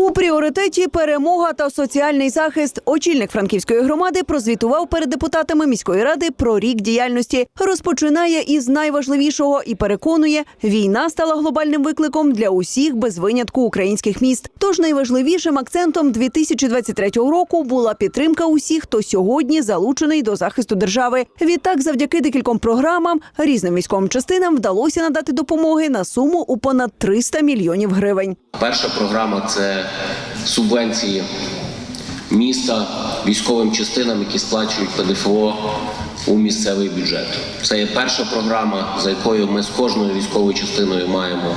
У пріоритеті перемога та соціальний захист. Очільник франківської громади прозвітував перед депутатами міської ради про рік діяльності. Розпочинає із найважливішого і переконує, війна стала глобальним викликом для усіх без винятку українських міст. Тож найважливішим акцентом 2023 року була підтримка усіх, хто сьогодні залучений до захисту держави. Відтак, завдяки декільком програмам різним військовим частинам вдалося надати допомоги на суму у понад 300 мільйонів гривень. Перша програма це субвенції міста військовим частинам, які сплачують ПДФО у місцевий бюджет. Це є перша програма, за якою ми з кожною військовою частиною маємо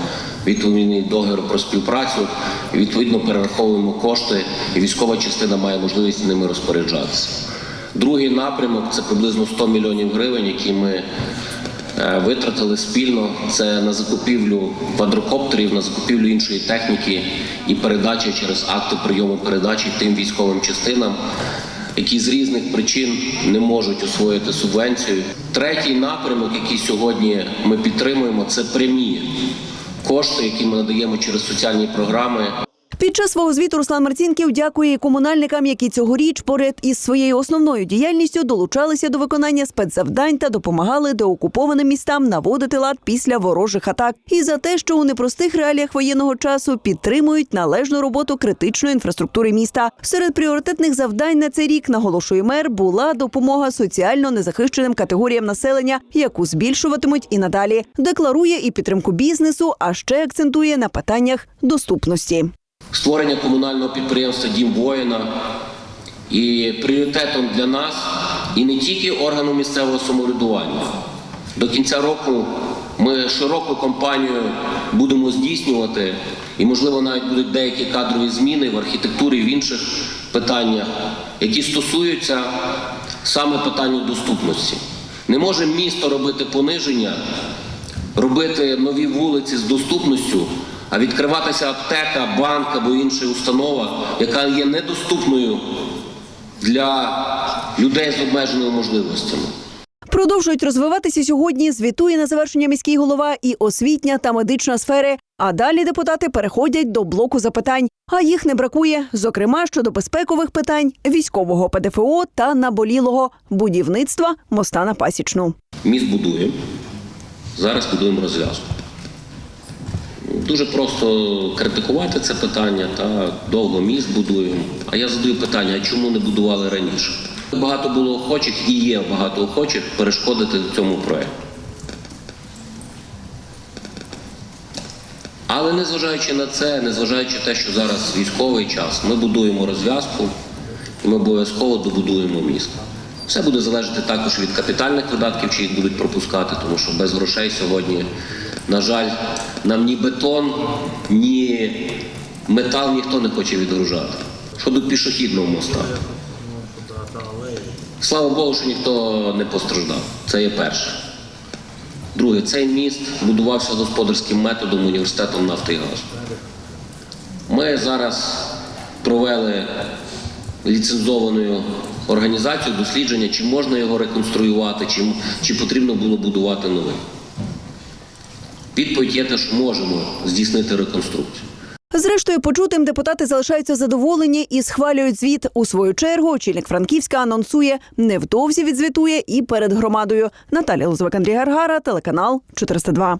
відповідний договір про співпрацю. І відповідно перераховуємо кошти, і військова частина має можливість ними розпоряджатися. Другий напрямок це приблизно 100 мільйонів гривень, які ми витратили спільно. Це на закупівлю квадрокоптерів, на закупівлю іншої техніки і передачі через акти прийому передачі тим військовим частинам, які з різних причин не можуть освоїти субвенцію. Третій напрямок, який сьогодні ми підтримуємо, це прямі кошти, які ми надаємо через соціальні програми. Під час свого звіту Руслан Марцінків дякує комунальникам, які цьогоріч поряд із своєю основною діяльністю долучалися до виконання спецзавдань та допомагали деокупованим містам наводити лад після ворожих атак. І за те, що у непростих реаліях воєнного часу підтримують належну роботу критичної інфраструктури міста. Серед пріоритетних завдань на цей рік наголошує мер була допомога соціально незахищеним категоріям населення, яку збільшуватимуть і надалі. Декларує і підтримку бізнесу, а ще акцентує на питаннях доступності. Створення комунального підприємства Дім воїна. І пріоритетом для нас і не тільки органу місцевого самоврядування. До кінця року ми широку кампанію будемо здійснювати, і, можливо, навіть будуть деякі кадрові зміни в архітектурі, в інших питаннях, які стосуються саме питанню доступності. Не може місто робити пониження, робити нові вулиці з доступністю, а відкриватися аптека, банк або інша установа, яка є недоступною для людей з обмеженими можливостями. Продовжують розвиватися сьогодні. Звітує на завершення міський голова і освітня та медична сфери. А далі депутати переходять до блоку запитань. А їх не бракує, зокрема щодо безпекових питань, військового ПДФО та наболілого будівництва моста на пасічну. Міст будуємо. Зараз будуємо розв'язку. Дуже просто критикувати це питання та довго міст будуємо. А я задаю питання: а чому не будували раніше? Багато було охочих і є багато охочих перешкодити цьому проєкту. Але незважаючи на це, незважаючи на те, що зараз військовий час, ми будуємо розв'язку і ми обов'язково добудуємо міст. Все буде залежати також від капітальних видатків, чи їх будуть пропускати, тому що без грошей сьогодні, на жаль, нам ні бетон, ні метал ніхто не хоче відгружати. Щодо пішохідного моста. Слава Богу, що ніхто не постраждав. Це є перше. Друге, цей міст будувався господарським методом університетом нафти і газу. Ми зараз провели ліцензованою організацією дослідження, чи можна його реконструювати, чи, чи потрібно було будувати новий. Відповідь є те, що можемо здійснити реконструкцію. Зрештою, почутим депутати залишаються задоволені і схвалюють звіт. У свою чергу очільник Франківська анонсує невдовзі відзвітує і перед громадою. Наталя Лозвик, Андрій Гаргара, телеканал 402.